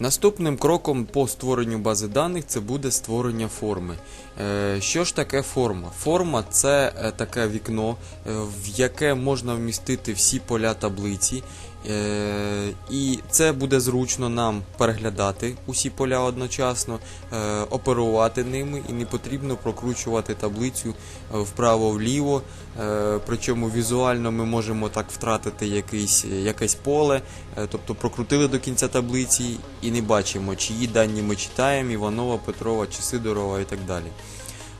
Наступним кроком по створенню бази даних це буде створення форми. Е, Що ж таке форма? Форма це е, таке вікно, е, в яке можна вмістити всі поля таблиці. Е, І це буде зручно нам переглядати усі поля одночасно, е, оперувати ними, і не потрібно прокручувати таблицю е, вправо-вліво. Причому візуально ми можемо так втратити якийсь, якесь поле, тобто прокрутили до кінця таблиці і не бачимо, чиї дані ми читаємо, Іванова, Петрова чи Сидорова і так далі.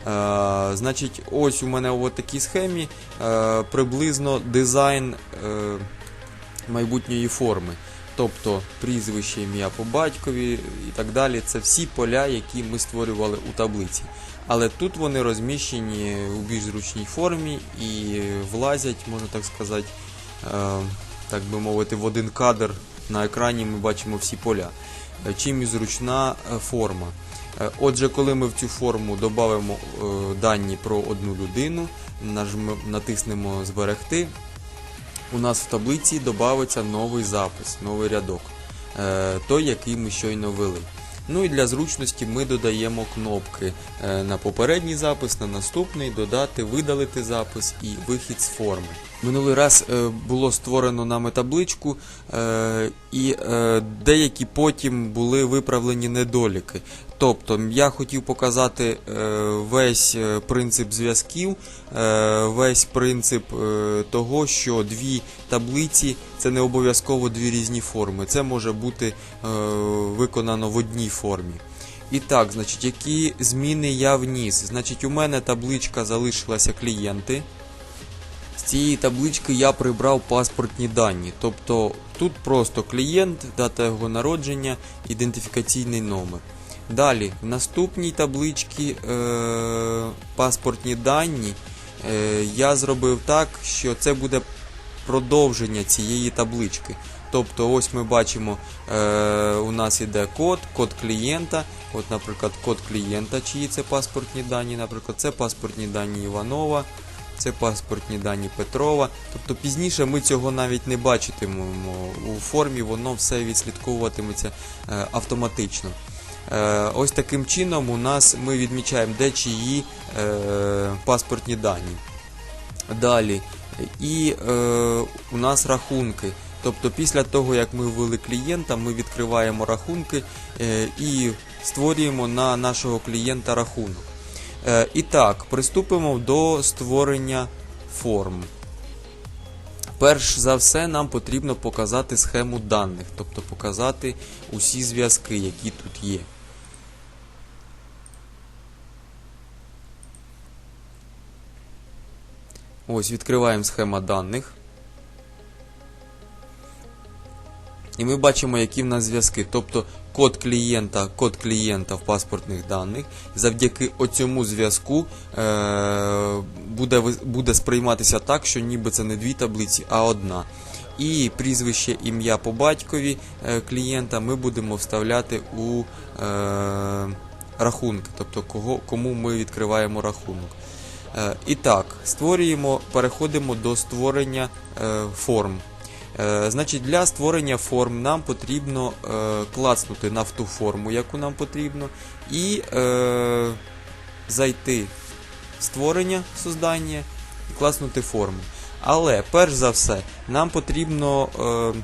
Е, значить, ось у мене в такій схемі е, приблизно дизайн е, майбутньої форми. Тобто прізвище, ім'я по батькові і так далі. Це всі поля, які ми створювали у таблиці. Але тут вони розміщені у більш зручній формі і влазять, можна так сказати, е, так би мовити, в один кадр на екрані ми бачимо всі поля. Е, Чим і зручна е, форма. Отже, коли ми в цю форму додамо дані про одну людину, натиснемо Зберегти, у нас в таблиці додається новий запис, новий рядок, е, той, який ми щойно ввели. Ну і для зручності ми додаємо кнопки е, на попередній запис, на наступний, додати, видалити запис і вихід з форми. Минулий раз е, було створено нами табличку, е, і деякі потім були виправлені недоліки. Тобто я хотів показати весь принцип зв'язків, весь принцип того, що дві таблиці це не обов'язково дві різні форми. Це може бути е, виконано в одній формі. І так, значить, які зміни я вніс? Значить, у мене табличка залишилася клієнти. З цієї таблички я прибрав паспортні дані. Тобто тут просто клієнт, дата його народження, ідентифікаційний номер. Далі, в наступній табличці е, паспортні дані е, я зробив так, що це буде продовження цієї таблички. Тобто, ось ми бачимо, е, у нас іде код, код клієнта. От, наприклад, код клієнта, чиї це паспортні дані, наприклад, це паспортні дані Іванова, це паспортні дані Петрова. Тобто пізніше ми цього навіть не бачитимемо. У формі воно все відслідковуватиметься е, автоматично. Е, Ось таким чином у нас ми відмічаємо, де чиї е, паспортні дані. Далі. І е, у нас рахунки. Тобто після того, як ми ввели клієнта, ми відкриваємо рахунки е, і створюємо на нашого клієнта рахунок. Е, і так, приступимо до створення форм. Перш за все, нам потрібно показати схему даних, тобто показати усі зв'язки, які тут є. Ось відкриваємо схема даних. І ми бачимо, які в нас зв'язки. Тобто код клієнта, код клієнта в паспортних даних. Завдяки оцьому зв'язку е, буде, буде сприйматися так, що ніби це не дві таблиці, а одна. І прізвище, ім'я по батькові е, клієнта ми будемо вставляти у е, рахунки, тобто кого, кому ми відкриваємо рахунок. Е, І так, створюємо, переходимо до створення е, форм. Е, Значить, для створення форм нам потрібно клацнути на ту форму, яку нам потрібно, і зайти в створення создання і клацнути форму. Але перш за все, нам потрібно е,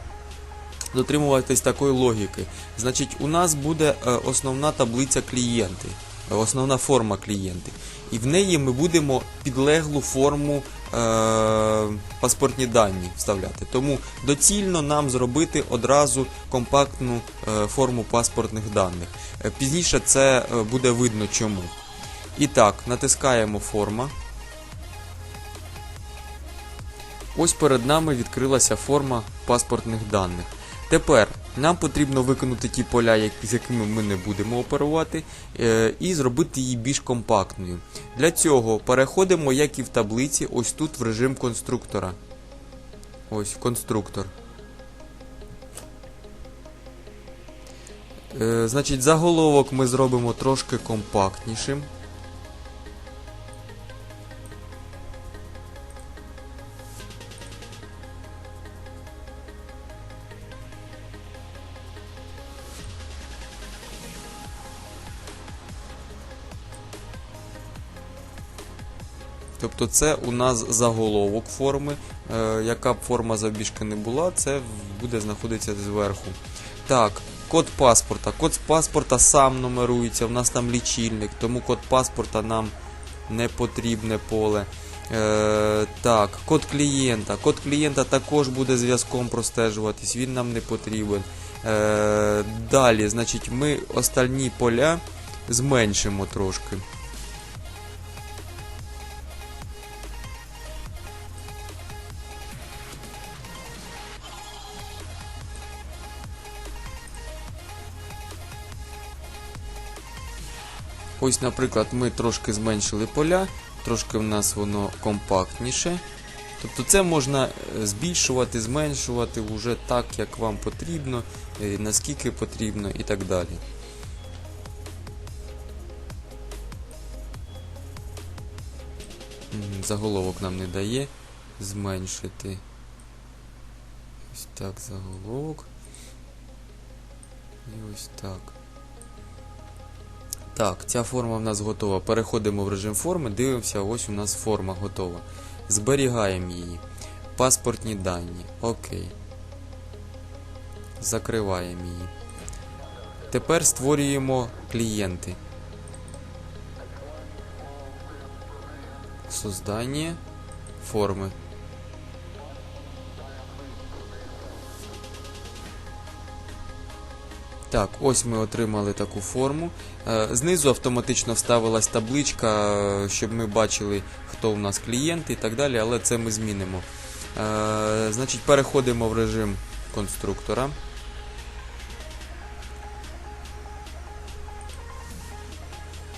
дотримуватись такої логіки. Значить, у нас буде основна таблиця клієнти, основна форма клієнти. І в неї ми будемо підлеглу форму е, паспортні дані вставляти. Тому доцільно нам зробити одразу компактну е, форму паспортних даних. Е, Пізніше це е, буде видно чому. І так, натискаємо форма. Ось перед нами відкрилася форма паспортних даних. Тепер нам потрібно виконати ті поля, з якими ми не будемо оперувати, е, і зробити її більш компактною. Для цього переходимо, як і в таблиці, ось тут в режим конструктора. Ось конструктор. Е, Значить, заголовок ми зробимо трошки компактнішим. Тобто це у нас заголовок форми. Е, яка б форма завбіжки не була, це буде знаходитися зверху. Так, код паспорта. Код паспорта сам нумерується, в нас там лічильник, тому код паспорта нам не потрібне поле. Е, так, код клієнта. Код клієнта також буде зв'язком простежуватись, він нам не потрібен. Е, далі, значить, ми остальні поля зменшимо трошки. Ось, наприклад, ми трошки зменшили поля, трошки в нас воно компактніше. Тобто це можна е, збільшувати, зменшувати вже так, як вам потрібно, е, наскільки потрібно і так далі. Заголовок нам не дає зменшити. Ось так заголовок. І ось так. Так, ця форма в нас готова. Переходимо в режим форми, дивимося, ось у нас форма готова. Зберігаємо її. Паспортні дані. Окей. Закриваємо її. Тепер створюємо клієнти. Создання форми. Так, ось ми отримали таку форму. Е, Знизу автоматично вставилась табличка, е, щоб ми бачили, хто у нас клієнт і так далі, але це ми змінимо. Е, Значить, переходимо в режим конструктора.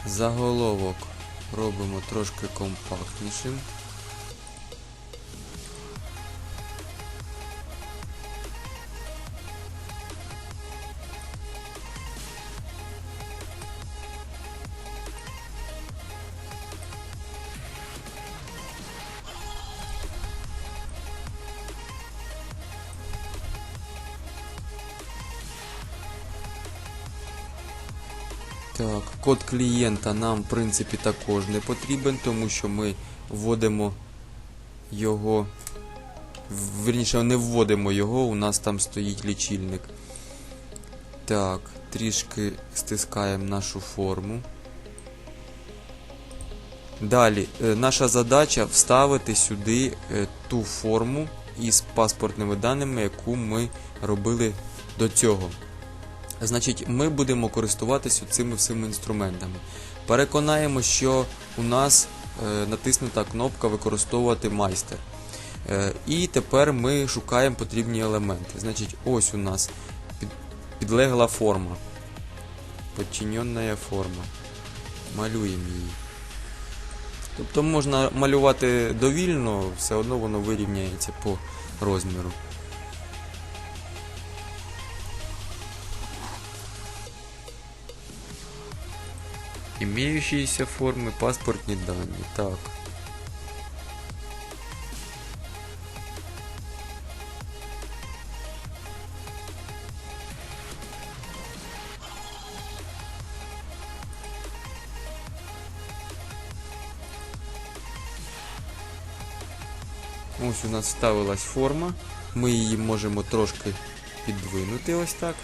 Заголовок робимо трошки компактнішим. Так, код клієнта нам, в принципі, також не потрібен, тому що ми вводимо його. Вірніше, не вводимо його, у нас там стоїть лічильник. Так, трішки стискаємо нашу форму. Далі, е, наша задача вставити сюди е, ту форму із паспортними даними, яку ми робили до цього. Значить, ми будемо користуватися цими всіми інструментами. Переконаємо, що у нас е, натиснута кнопка Використовувати майстер. Е, і тепер ми шукаємо потрібні елементи. Значить, ось у нас під, підлегла форма. Подчиненна форма. Малюємо її. Тобто можна малювати довільно, все одно воно вирівняється по розміру. Имеющиеся формы, паспортні дані. Так. Ось у нас ставилась форма. Ми її можемо трошки підвинути ось так.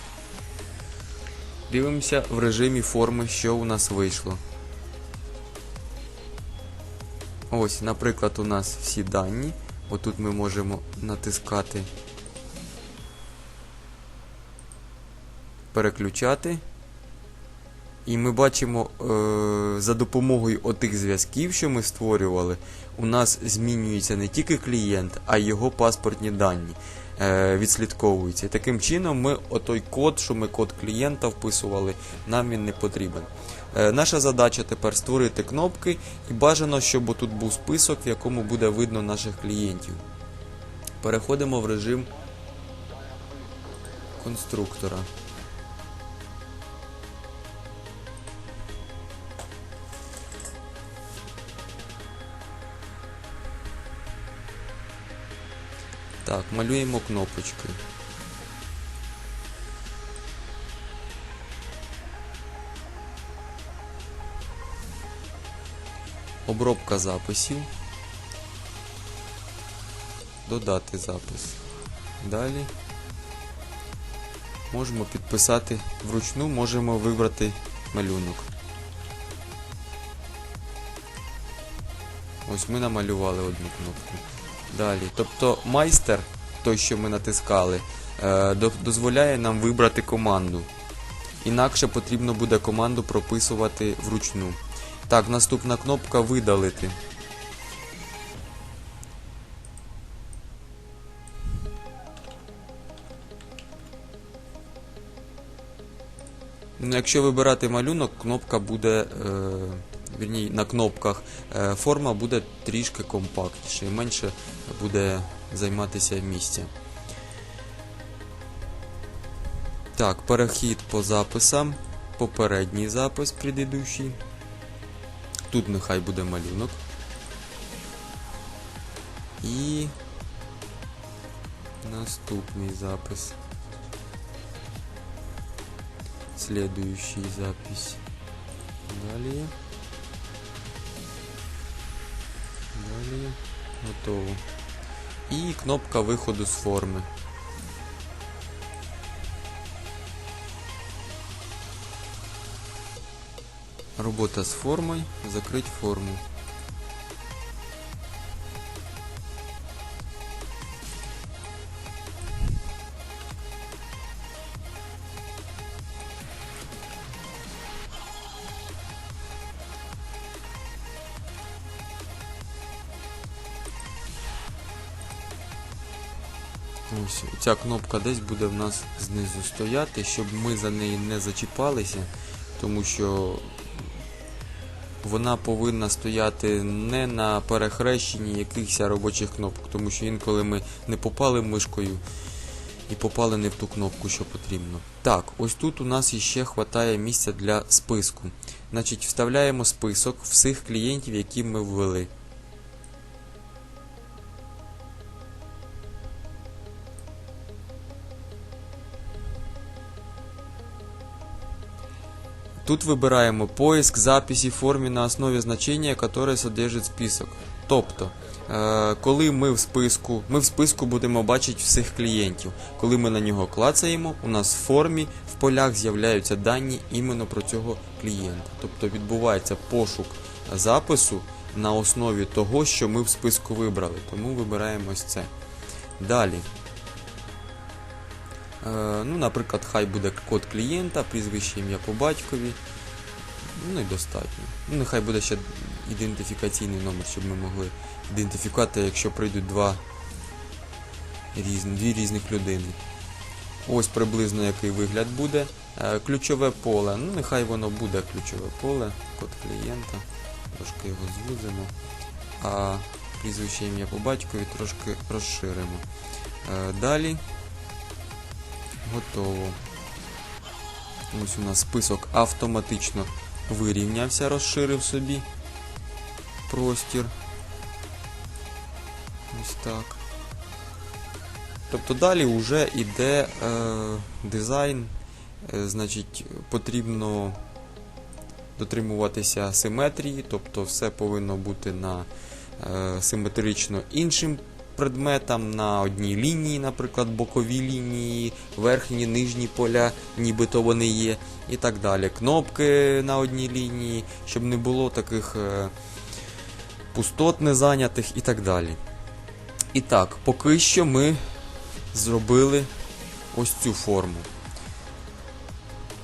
Дивимося в режимі форми, що у нас вийшло. Ось, наприклад, у нас всі дані. Отут ми можемо натискати переключати. І ми бачимо е, за допомогою отих зв'язків, що ми створювали, у нас змінюється не тільки клієнт, а й його паспортні дані е, відслідковуються. Таким чином ми отой код, що ми код клієнта вписували, нам він не потрібен. Е, наша задача тепер створити кнопки і бажано, щоб тут був список, в якому буде видно наших клієнтів. Переходимо в режим конструктора. Так, малюємо кнопочки. Обробка записів. Додати запис. Далі. Можемо підписати вручну, можемо вибрати малюнок. Ось ми намалювали одну кнопку. Далі. Тобто майстер, той, що ми натискали, е, дозволяє нам вибрати команду. Інакше потрібно буде команду прописувати вручну. Так, наступна кнопка видалити. Ну, якщо вибирати малюнок, кнопка буде, е, вірні, на кнопках е, форма буде трішки компактніше і менше буде займатися місця. Так, перехід по записам. Попередній запис предыдущий. Тут нехай буде малюнок. І наступний запис. Следующий запись. Далее. Далее. Готово. І кнопка виходу з форми. Робота з формою. Закрить форму. Ця кнопка десь буде в нас знизу стояти, щоб ми за неї не зачіпалися, тому що вона повинна стояти не на перехрещенні якихось робочих кнопок, тому що інколи ми не попали мишкою і попали не в ту кнопку, що потрібно. Так, ось тут у нас іще хватає місця для списку. Значить, вставляємо список всіх клієнтів, які ми ввели. Тут вибираємо поиск записі в формі на основі значення, яке содержить список. Тобто, е, коли ми в списку, ми в списку будемо бачити всіх клієнтів. Коли ми на нього клацаємо, у нас в формі в полях з'являються дані іменно про цього клієнта. Тобто відбувається пошук запису на основі того, що ми в списку вибрали. Тому вибираємо ось це. Далі. Е, Ну, наприклад, хай буде код клієнта, прізвище ім'я по батькові. Ну і достатньо. Ну, нехай буде ще ідентифікаційний номер, щоб ми могли ідентифікувати, якщо прийдуть два різні, дві різних людини. Ось приблизно який вигляд буде. Е, Ключове поле. Ну, нехай воно буде ключове поле, код клієнта. Трошки його звузимо. А прізвище ім'я по батькові трошки розширимо. Е, Далі. Готово. Ось у нас список автоматично вирівнявся, розширив собі простір. Ось так. Тобто далі вже йде е, дизайн, е, значить, потрібно дотримуватися симетрії, тобто все повинно бути на е, симетрично іншим предметам на одній лінії, наприклад, бокові лінії, верхні, нижні поля, нібито вони є, і так далі. Кнопки на одній лінії, щоб не було таких е, пустот незайнятих і так далі. І так, поки що ми зробили ось цю форму.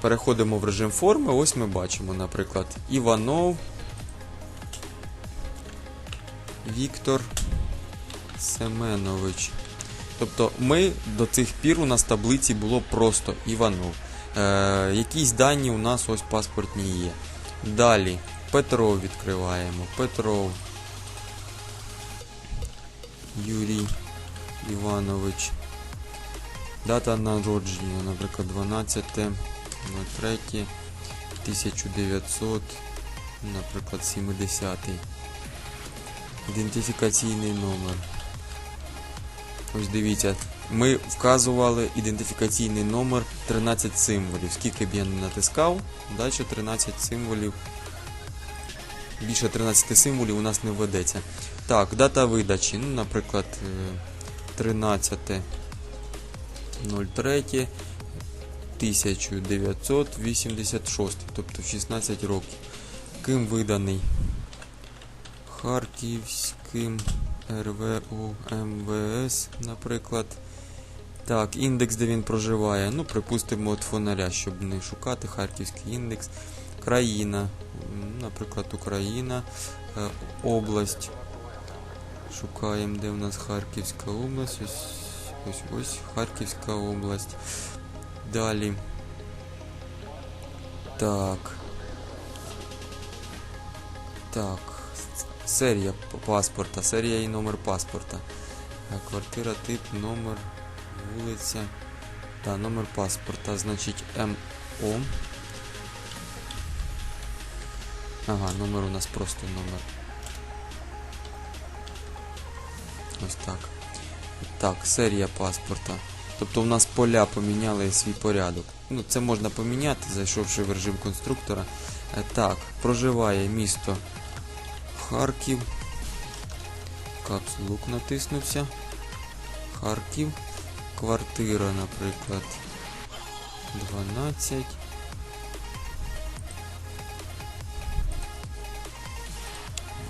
Переходимо в режим форми, ось ми бачимо, наприклад, Іванов, Віктор Семенович. Тобто ми до цих пір у нас в таблиці було просто Іванов. Е, якісь дані у нас ось паспортні є. Далі Петров відкриваємо. Петров. Юрій Іванович. Дата народження, наприклад, 12 03 1900, наприклад, 70 Ідентифікаційний номер. Ось дивіться, ми вказували ідентифікаційний номер 13 символів. Скільки б я не натискав, далі 13 символів. Більше 13 символів у нас не введеться. Так, дата видачі. Ну, наприклад, е, 13 03 1986, тобто 16 років. Ким виданий? Харківським РВУ МВС, наприклад. Так, індекс, де він проживає. Ну, припустимо, от фонаря, щоб не шукати. Харківський індекс. Країна. Наприклад, Україна. Е, Область. Шукаємо, де в нас Харківська область. Ось ось ось Харківська область. Далі. Так. Так. Серія паспорта, серія і номер паспорта. Е, Квартира, тип, номер, вулиця. Та, номер паспорта, значить МО. Ага, номер у нас просто номер. Ось так. Так, серія паспорта. Тобто в нас поля поміняли свій порядок. Ну, це можна поміняти, зайшовши в режим конструктора. Е, Так, проживає місто Харків. Капслук натиснувся. Харків. Квартира, наприклад. 12.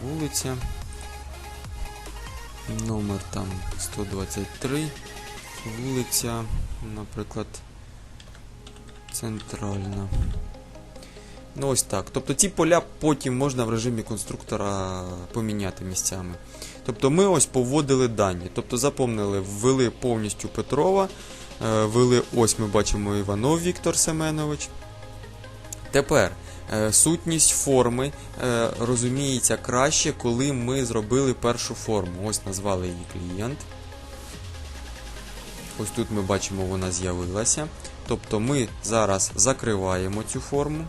Вулиця. Номер там 123. Вулиця, наприклад, центральна. Ну ось так. Тобто ці поля потім можна в режимі конструктора поміняти місцями. Тобто ми ось поводили дані. Тобто запомнили, ввели повністю Петрова, е, ввели ось ми бачимо Іванов Віктор Семенович. Тепер е, сутність форми е, розуміється краще, коли ми зробили першу форму. Ось назвали її клієнт. Ось тут ми бачимо, вона з'явилася. Тобто ми зараз закриваємо цю форму.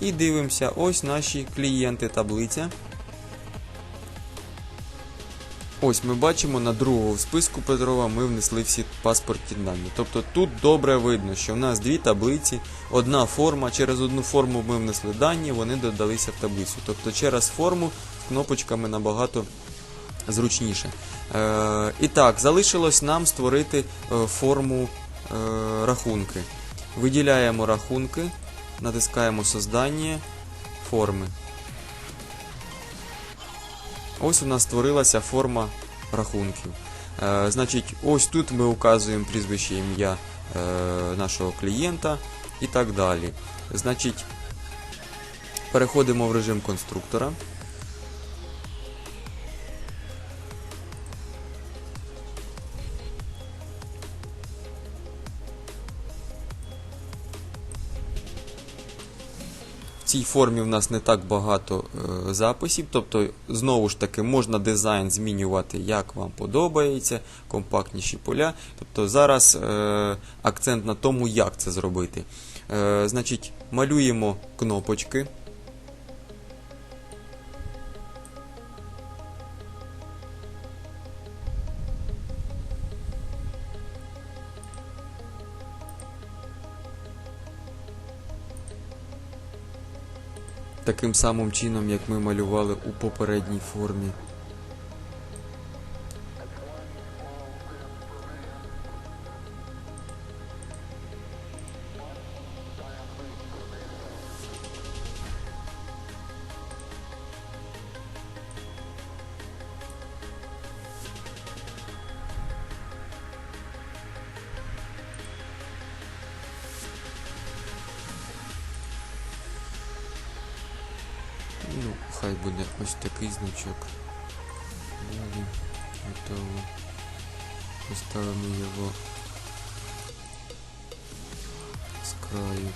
І дивимося, ось наші клієнти таблиця. Ось ми бачимо на другого в списку Петрова ми внесли всі паспортні дані. Тобто тут добре видно, що в нас дві таблиці, одна форма, через одну форму ми внесли дані, вони додалися в таблицю. Тобто через форму з кнопочками набагато зручніше. Е, і так, залишилось нам створити е, форму е, рахунки. Виділяємо рахунки, натискаємо создання форми. Ось у нас створилася форма рахунків. Е, значить, ось тут ми указуємо прізвище ім'я е, нашого клієнта і так далі. Значить, переходимо в режим конструктора. Цій формі в нас не так багато е, записів, тобто, знову ж таки, можна дизайн змінювати, як вам подобається, компактніші поля. Тобто зараз е, акцент на тому, як це зробити. Е, значить, малюємо кнопочки. Таким самим чином, як ми малювали у попередній формі. Далі готово. Поставимо його з краю.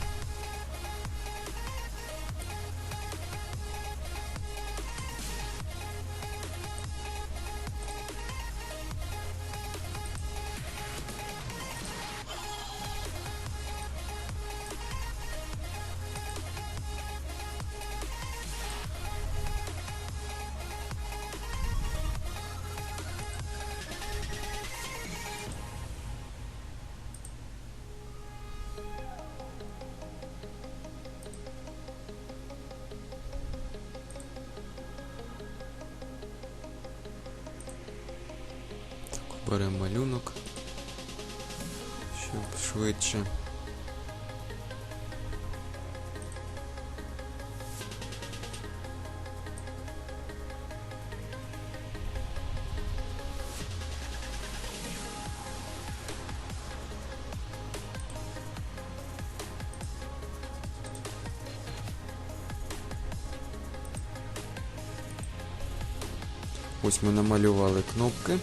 Ось ми намалювали кнопки.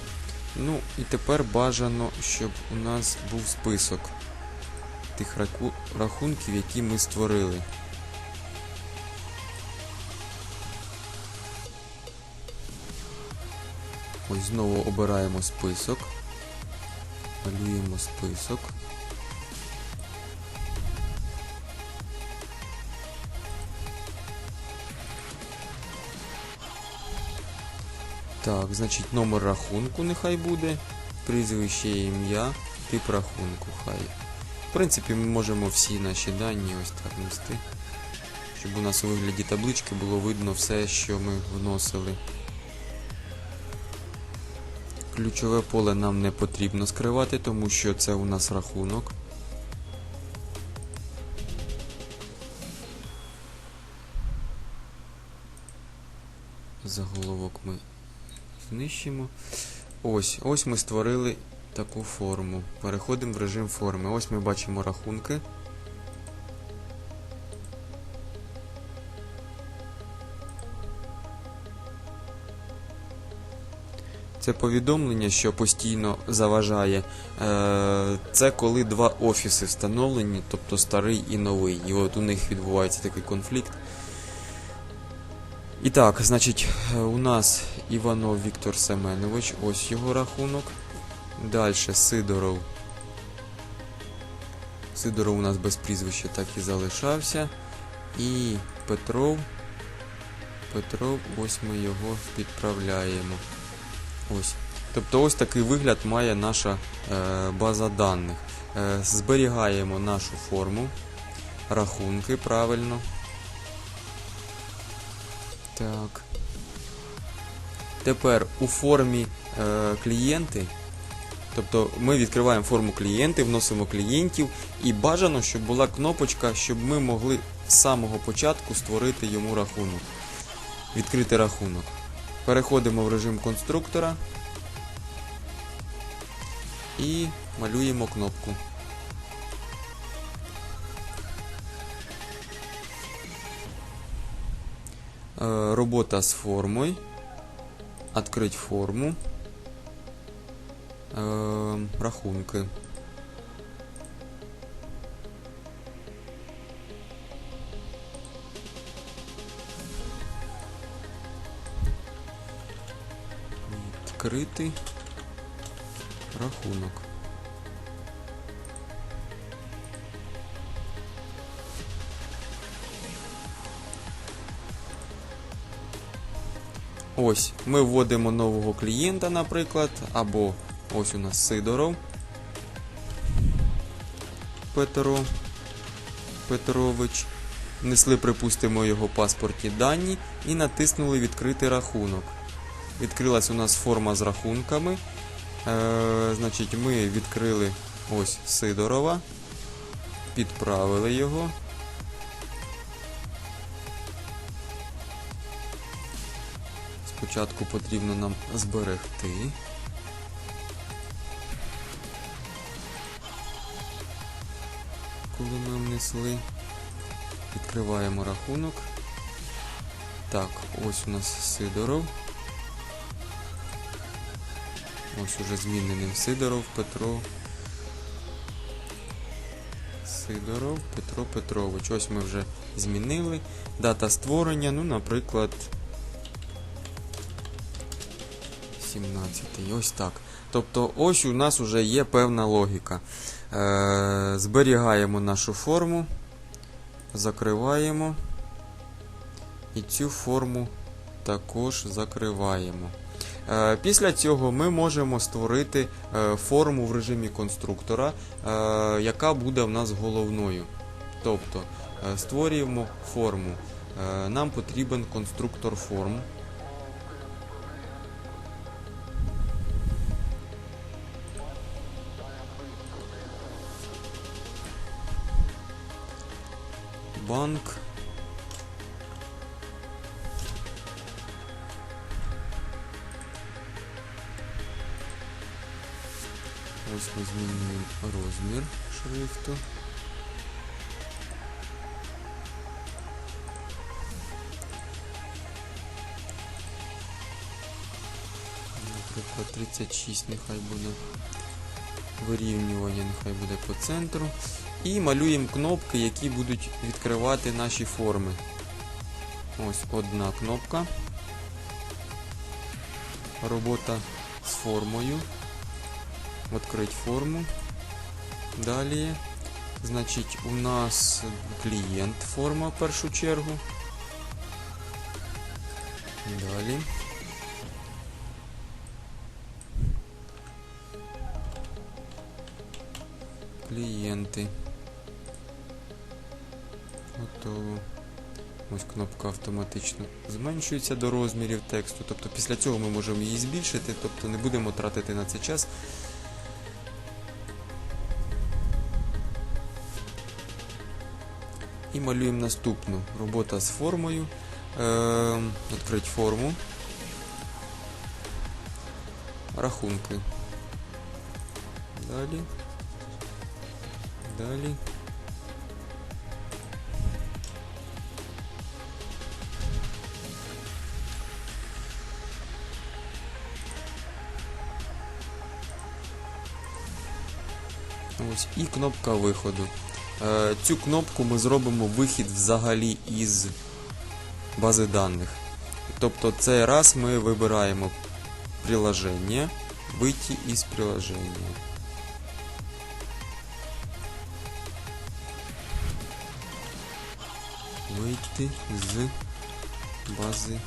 Ну і тепер бажано, щоб у нас був список тих рахунків, які ми створили. Ось знову обираємо список. Малюємо список. Так, значить номер рахунку нехай буде, прізвище і ім'я, тип рахунку хай. В принципі, ми можемо всі наші дані ось так нести, щоб у нас у вигляді таблички було видно все, що ми вносили. Ключове поле нам не потрібно скривати, тому що це у нас рахунок. Заголовок ми знищимо. Ось, ось ми створили таку форму. Переходимо в режим форми. Ось ми бачимо рахунки. Це повідомлення, що постійно заважає. Е, Це коли два офіси встановлені, тобто старий і новий. І от у них відбувається такий конфлікт. І так, значить, у нас Іванов Віктор Семенович, ось його рахунок. Далі Сидоров. Сидоров у нас без прізвища так і залишався. І Петров. Петров, ось ми його підправляємо. Ось. Тобто ось такий вигляд має наша е, база даних. Е, зберігаємо нашу форму, рахунки правильно. Так. Тепер у формі е, клієнти. Тобто ми відкриваємо форму клієнти, вносимо клієнтів і бажано, щоб була кнопочка, щоб ми могли з самого початку створити йому рахунок. Відкрити рахунок. Переходимо в режим конструктора і малюємо кнопку. Е, Робота з формою. Открыть форму. Е, Рахунки. Відкритий рахунок. Ось, ми вводимо нового клієнта, наприклад, або ось у нас Сидоров. Петро Петрович. Внесли, припустимо, його паспортні дані і натиснули відкрити рахунок. Відкрилась у нас форма з рахунками. Е, значить, ми відкрили ось Сидорова, підправили його. Спочатку потрібно нам зберегти. Коли ми внесли, відкриваємо рахунок. Так, ось у нас Сидоров. Ось уже зміненим Сидоров Петро. Сидоров Петро Петрович. Ось ми вже змінили. Дата створення, ну, наприклад. 17. Ось так. Тобто ось у нас вже є певна логіка. Е, зберігаємо нашу форму, закриваємо. І цю форму також закриваємо. Е, Після цього ми можемо створити е, форму в режимі конструктора, е, яка буде в нас головною. Тобто створюємо форму. Нам потрібен конструктор форм. Банк. Ось ми змінюємо розмір шрифту. Наприклад, 36 нехай буде. Вирівнювання нехай буде по центру. І малюємо кнопки, які будуть відкривати наші форми. Ось одна кнопка. Робота з формою. Відкрити форму. Далі. Значить, у нас клієнт форма в першу чергу. Далі. Клієнти. Готово. Ось кнопка автоматично зменшується до розмірів тексту. Тобто після цього ми можемо її збільшити, тобто не будемо тратити на це час. І малюємо наступну робота з формою. Е, форму. Рахунки. Далі. Далі. Ось і кнопка виходу. Е, Цю кнопку ми зробимо вихід взагалі із бази даних. Тобто цей раз ми вибираємо приложення, вийти із приложення. Вийти з бази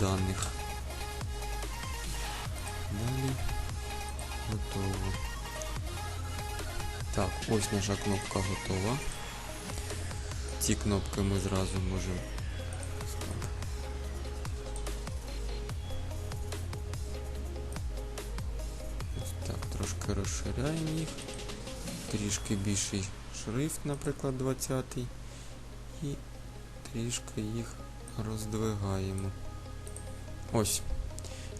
даних. Далі готово. Так, ось наша кнопка готова. Ці кнопки ми зразу можемо. Трошки розширяємо їх. Трішки більший шрифт, наприклад, 20 і трішки їх роздвигаємо. Ось.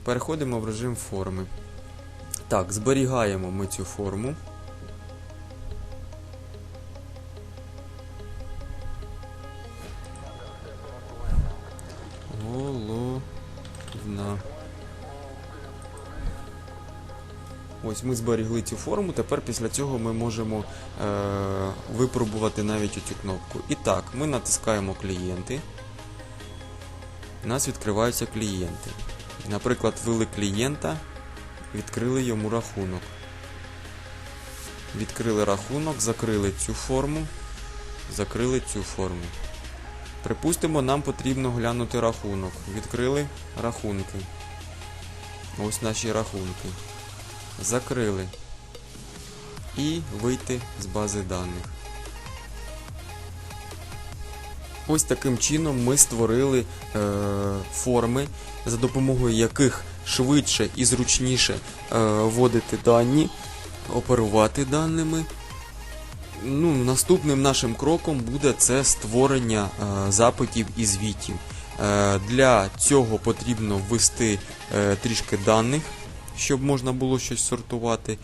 Переходимо в режим форми. Так, зберігаємо ми цю форму. Ось ми зберігли цю форму. Тепер після цього ми можемо е- випробувати навіть цю кнопку. І так, ми натискаємо клієнти. У нас відкриваються клієнти. Наприклад, ввели клієнта, відкрили йому рахунок. Відкрили рахунок, закрили цю форму, закрили цю форму. Припустимо, нам потрібно глянути рахунок. Відкрили рахунки. Ось наші рахунки. Закрили. І вийти з бази даних. Ось таким чином ми створили е, форми, за допомогою яких швидше і зручніше е, вводити дані, оперувати даними. Ну, наступним нашим кроком буде це створення е, запитів і звітів. Е, для цього потрібно ввести е, трішки даних, щоб можна було щось сортувати.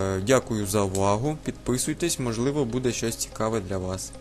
Е, дякую за увагу. Підписуйтесь, можливо, буде щось цікаве для вас.